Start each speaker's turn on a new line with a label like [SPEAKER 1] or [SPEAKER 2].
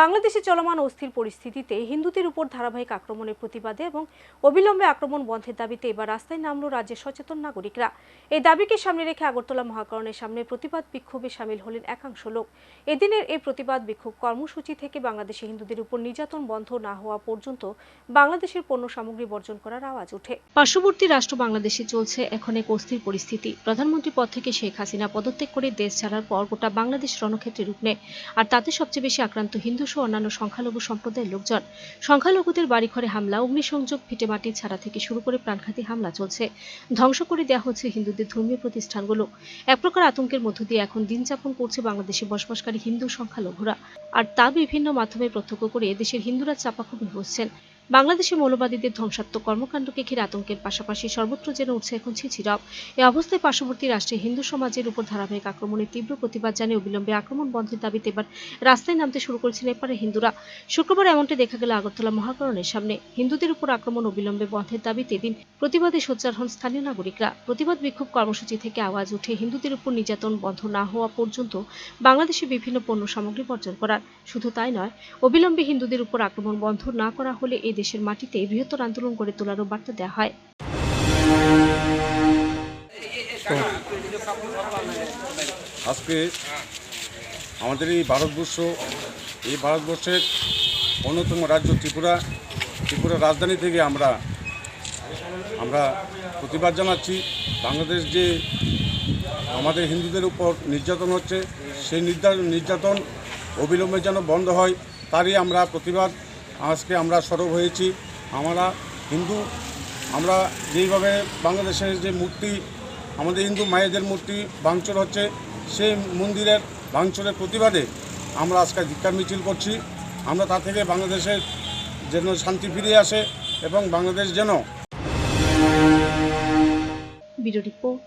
[SPEAKER 1] বাংলাদেশে চলমান অস্থির পরিস্থিতিতে হিন্দুদের উপর ধারাবাহিক আক্রমণের প্রতিবাদে এবং অবিলম্বে আক্রমণ বন্ধের দাবিতে এবার রাস্তায় নামল রাজ্যের সচেতন নাগরিকরা। এই দাবিকে সামনে রেখে আগরতলা মহাকরণের সামনে প্রতিবাদ বিক্ষোভে সামিল হলেন একাংশ লোক। এদিনের এই প্রতিবাদ বিক্ষোভ কর্মসূচি থেকে বাংলাদেশে হিন্দুদের উপর নির্যাতন বন্ধ না হওয়া পর্যন্ত বাংলাদেশের পণ্য সামগ্রী বর্জন করার আওয়াজ ওঠে। পার্শ্ববর্তী রাষ্ট্র বাংলাদেশে চলছে এখন এক অস্থির পরিস্থিতি। প্রধানমন্ত্রী পদ থেকে শেখ হাসিনা পদত্যাগ করে দেশ ছাড়ার পর গোটা বাংলাদেশ রণক্ষেত্রে রূপ নেয়। আর তাতে সবচেয়ে বেশি আক্রান্ত হিন্দু সহ অন্যান্য সংখ্যালঘু সম্প্রদায়ের লোকজন। সংখ্যালঘুদের বাড়িঘরে হামলা, অগ্নিসংযোগ ভিটেমাটি ছাড়া থেকে শুরু করে প্রাণঘাতী হামলা চলছে। ধ্বংস করে দেওয়া হচ্ছে হিন্দুদের ধর্মীয় প্রতিষ্ঠানগুলো। এক প্রকার আতঙ্কের মধ্য দিয়ে এখন দিন যাপন করছে বাংলাদেশে বসবাসকারী হিন্দু সংখ্যালঘুরা। আর তা বিভিন্ন মাধ্যমে প্রত্যক্ষ করে দেশের হিন্দুরা চাপাকুপি হচ্ছেন। বাংলাদেশে মৌলবাদীদের ধ্বংসাত্মক কর্মকাণ্ডকে ঘিরে আতঙ্কের পাশাপাশি সর্বত্র যেন উঠছে এখন ছিছিরব এ অবস্থায় পার্শ্ববর্তী রাষ্ট্রে হিন্দু সমাজের উপর ধারাবাহিক আক্রমণের তীব্র প্রতিবাদ জানিয়ে অবিলম্বে আক্রমণ বন্ধের দাবিতে এবার রাস্তায় নামতে শুরু করেছেন এপারে হিন্দুরা। শুক্রবার এমনটি দেখা গেল আগরতলা মহাকরণের সামনে। হিন্দুদের উপর আক্রমণ অবিলম্বে বন্ধের দাবিতে দিন প্রতিবাদে সোচ্চার হন স্থানীয় নাগরিকরা। প্রতিবাদ বিক্ষোভ কর্মসূচি থেকে আওয়াজ উঠে হিন্দুদের উপর নির্যাতন বন্ধ না হওয়া পর্যন্ত বাংলাদেশে বিভিন্ন পণ্য সামগ্রী বর্জন করার। শুধু তাই নয়, অবিলম্বে হিন্দুদের উপর আক্রমণ বন্ধ না করা হলে এই দেশের মাটিতে বৃহত্তর আন্দোলন গড়ে তোলারও বার্তা দেওয়া হয়।
[SPEAKER 2] আজকে আমাদের এই ভারতবর্ষ, এই ভারতবর্ষের অন্যতম রাজ্য ত্রিপুরা ত্রিপুরা রাজধানী থেকে আমরা আমরা প্রতিবাদ জানাচ্ছি। বাংলাদেশ যে আমাদের হিন্দুদের উপর নির্যাতন হচ্ছে, সেই নির্যাতন নির্যাতন অবিলম্বে যেন বন্ধ হয়, তারই আমরা প্রতিবাদ আজকে আমরা সরব হয়েছি। আমরা হিন্দু, আমরা যেইভাবে বাংলাদেশের যে মূর্তি, আমাদের হিন্দু মায়েদের মূর্তি ভাঙচুর হচ্ছে, সেই মন্দিরের ভাঙচুরের প্রতিবাদে আমরা আজকে ধিক্ষার মিছিল করছি। আমরা তা থেকে বাংলাদেশের যেন শান্তি ফিরে আসে এবং বাংলাদেশ যেন
[SPEAKER 1] ব্যুরো রিপোর্ট